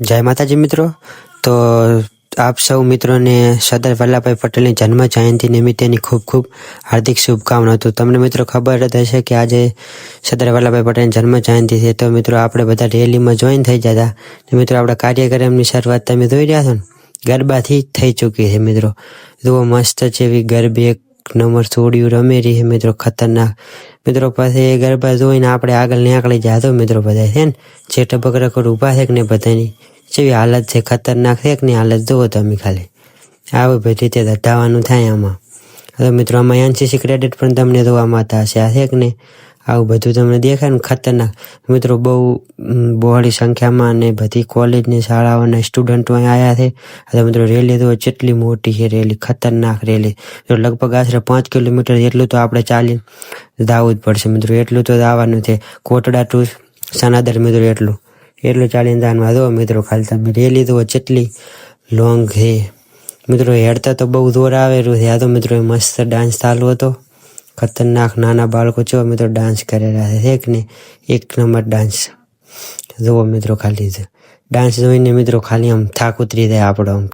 જય માતાજી મિત્રો. તો આપ સૌ મિત્રોને સરદાર વલ્લભભાઈ પટેલની જન્મ જયંતિ નિમિત્તેની ખૂબ ખૂબ હાર્દિક શુભકામનાઓ તો તમને મિત્રો ખબર જ હશે કે આજે સરદાર વલ્લભભાઈ પટેલની જન્મ જયંતિ છે. તો મિત્રો આપણે બધા રેલીમાં જોઈન થઈ જતા. તો મિત્રો આપણા કાર્યક્રમની શરૂઆત તમે જોઈ રહ્યા છો ને? ગરબાથી થઈ ચૂકી છે મિત્રો. જુઓ મસ્ત જેવી ગરબી એક નંબર છોડ્યું, રમે રહી મિત્રો, ખતરનાક. મિત્રો પાસે એ ગરબા જોઈને આપણે આગળ નીકળી જાય તો મિત્રો બધા છે ને? જે ટપક કરું ઊભા છે કે ને બધાની જેવી હાલત છે, ખતરનાક છે કે ની હાલત જુઓ તમે ખાલી. આવી બધી રીતે ધધાવાનું થાય આમાં. હવે મિત્રો, આમાં એનસીસી ક્રેડિટ પણ તમને જોવા મળતા હશે, આ છે કે ને આવું બધું તમને દેખાય ને ખતરનાક. મિત્રો, બહુ બહોળી સંખ્યામાં અને બધી કોલેજની શાળાઓના સ્ટુડન્ટો અહીં આવ્યા છે. હવે મિત્રો રેલી તો જેટલી મોટી છે રેલી ખતરનાક રેલી લગભગ આશરે પાંચ કિલોમીટર જેટલું તો આપણે ચાલી દાવું જ પડશે મિત્રો, એટલું તો દાવાનું છે. કોટડા ટુ સનાદર મિત્રો, એટલું. એટલું ચાલીને દાનમાં જો મિત્રો, ખાલી તમે રેલી તો જેટલી લોંગ છે. મિત્રો, હેડતા તો બહુ જોર આવેલું છે. આ તો મિત્રો, મસ્ત ડાન્સ ચાલુ હતો. ખતરનાક નાના બાળકો છો મિત્રો ડાન્સ કરેલા છે. એક ને એક નંબર ડાન્સ જુઓ મિત્રો ખાલી ડાન્સ જોઈને મિત્રો ખાલી આમ થાક ઉતરી જાય આપણો આમ.